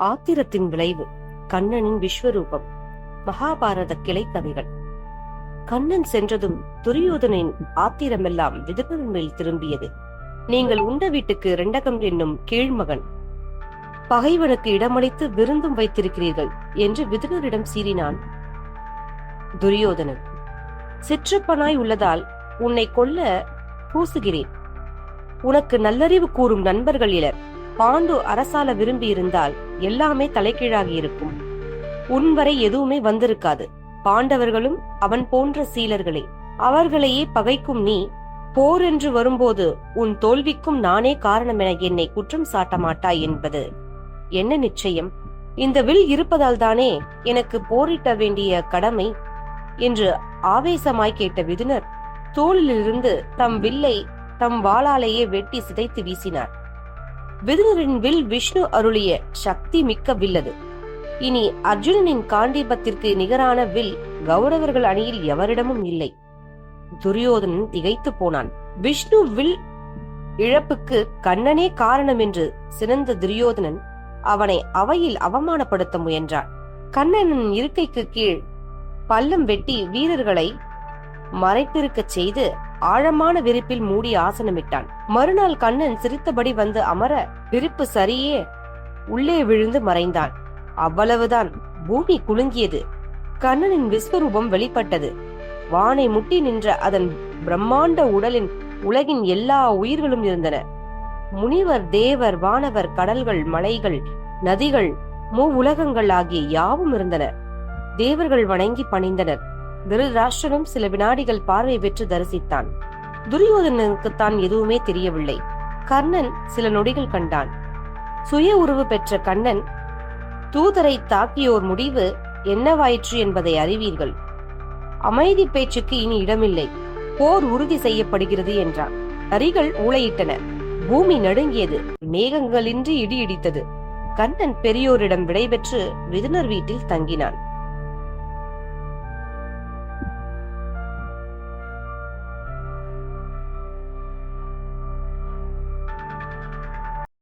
ஆத்திரத்தின் விளைவு கண்ணனின் விஸ்வரூபம் மகாபாரத கிளைக்கதைகள் கண்ணன் சென்றதும் துரியோதனின் ஆத்திரமெல்லாம் விதுரன் மேல் திரும்பியது. நீங்கள் உண்ட வீட்டுக்கு இரண்டகம் என்னும் கீழ்மகன். பகைவனுக்கு இடமளித்து விருந்தும் வைத்திருக்கிறீர்கள் என்று விதுரரிடம் சீறினான் துரியோதனன். சிற்றப்பனாய் உள்ளதால் உன்னை கொல்ல பூசுகிறேன். உனக்கு நல்லறிவு கூறும் நண்பர்கள் இலர். பாண்டு அரசால விரும்பி இருந்தால் எல்லாமே தலைகீழாகி இருக்கும் உன் வரை எதுவுமே வந்திருக்காது. பாண்டவர்களும் அவன் போன்ற சீலர்களே அவர்களையே பகைக்கும் நீ போர் என்று வரும்போது உன் தோல்விக்கும் நானே காரணம் என என்னை குற்றம் சாட்ட மாட்டாய் என்பது. என்ன நிச்சயம்? இந்த வில் இருப்பதால் தானே எனக்கு போரிட்ட வேண்டிய கடமை? என்று ஆவேசமாய் கேட்ட விதுனர். தோளிலிருந்து தம் வில்லை தம் வாளாலேயே வெட்டி சிதைத்து வீசினார். விதுரரின் வில் விஷ்ணு அருளிய சக்தி மிக்க வில்லது. இனி அர்ஜுனனின் காண்டீபத்திற்கு நிகரான வில் கௌரவர்கள் அணியில் எவரிடமும் இல்லை. துரியோதனன் திகைத்து போனான். விஷ்ணு வில் இழப்புக்கு கண்ணனே காரணம் என்று சிறந்த துரியோதனன் அவனை அவையில் அவமானப்படுத்த முயன்றான். கண்ணனின் இருக்கைக்கு கீழ் பள்ளம் வெட்டி வீரர்களை மறைத்திருக்கச் செய்து ஆழமான விரிப்பில் மூடி ஆசனமிட்டான். மறுநாள் கண்ணன் சிரித்தபடி வந்து அமர விரிப்பு சரியே உள்ளே விழுந்து மறைந்தான். அவ்வளவுதான் பூமி குலுங்கியது. கண்ணனின் விஸ்வரூபம் வெளிப்பட்டது. வானை முட்டி நின்ற அதன் பிரம்மாண்ட உடலின் உலகின் எல்லா உயிர்களும் இருந்தன. முனிவர் தேவர் வானவர் கடல்கள் மலைகள் நதிகள் மூ உலகங்கள் ஆகிய யாவும் இருந்தன. தேவர்கள் வணங்கி பணிந்தனர். திருதராஷ்டிரனும் சில வினாடிகள் பார்வை பெற்று தரிசித்தான். துரியோதனனுக்குத்தான் எதுவுமே தெரியவில்லை. கர்ணன் சில நொடிகள் கண்டான். சுய உருவு பெற்ற கண்ணன் தூதரை தாக்கியோர் முடிவு என்னவாயிற்று என்பதை அறிவீர்கள். அமைதி பேச்சுக்கு இனி இடமில்லை. போர் உறுதி செய்யப்படுகிறது என்றான். நரிகள் ஊளையிட்டன. பூமி நடுங்கியது. மேகங்களின்றி இடி இடித்தது கண்ணன் பெரியோரிடம் விடைபெற்று விதுனர் வீட்டில் தங்கினான்.